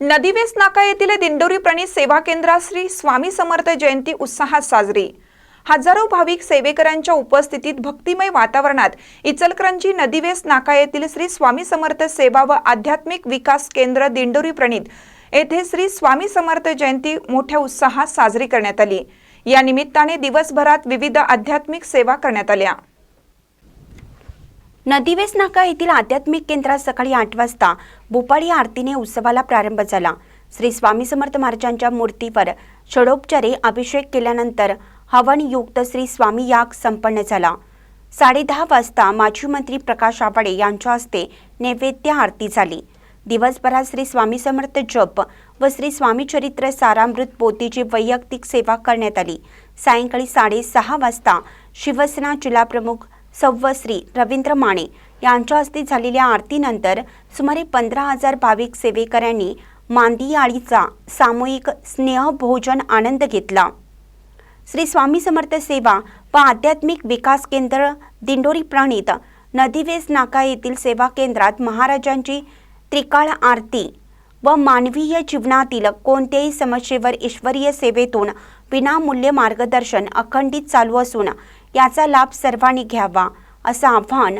नदीवेस नाका येथील दिंडोरी प्रणित सेवा केंद्रात श्री स्वामी समर्थ जयंती उत्साहात साजरी. हजारो भाविक सेवेकरांच्या उपस्थितीत भक्तिमय वातावरणात इचलकरंजी नदीवेस नाका येथील श्री स्वामी समर्थ सेवा व आध्यात्मिक विकास केंद्र दिंडोरी प्रणित येथे श्री स्वामी समर्थ जयंती मोठ्या उत्साहात साजरी करण्यात आली. या निमित्ताने दिवसभरात विविध आध्यात्मिक सेवा करण्यात आल्या. नदीवेस नाका येथील आध्यात्मिक केंद्रात सकाळी आठ वाजता भोपाळी आरतीने उत्सवाला प्रारंभ झाला. श्री स्वामी समर्थ महाराजांच्या मूर्तीवर षडोपचारे अभिषेक केल्यानंतर हवनयुक्त श्री स्वामी याग संपन्न झाला. साडेदहा वाजता माजी मंत्री प्रकाश आवाडे यांच्या हस्ते नैवेद्य आरती झाली. दिवसभरात श्री स्वामी समर्थ जप व श्री स्वामी चरित्र सारामृत पोतीची वैयक्तिक सेवा करण्यात आली. सायंकाळी साडेसहा वाजता शिवसेना जिल्हाप्रमुख सव्वश्री रवींद्र माने यांच्या हस्ते झालेल्या आरतीनंतर सुमारे पंधरा हजार भाविक सेवेकऱ्यांनी मांदियाळीचा सामूहिक स्नेहभोजन आनंद घेतला. श्री स्वामी समर्थ सेवा व आध्यात्मिक विकास केंद्र दिंडोरी प्रणित नदीवेस नाका येथील सेवा केंद्रात महाराजांची त्रिकाळ आरती व मानवीय जीवनातील कोणत्याही समस्येवर ईश्वरीय सेवेतून विनामूल्य मार्गदर्शन अखंडित चालू असून याचा लाभ सर्वांनी घ्यावा असं आव्हान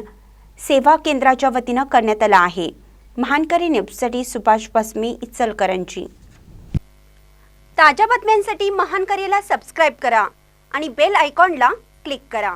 सेवा केंद्राच्या वतीनं करण्यात आलं आहे. महानकरी न्यूजसाठी सुभाष बसमी इचलकरंजी. ताज्या बातम्यांसाठी महानकरीला सबस्क्राईब करा आणि बेल आयकॉनला क्लिक करा.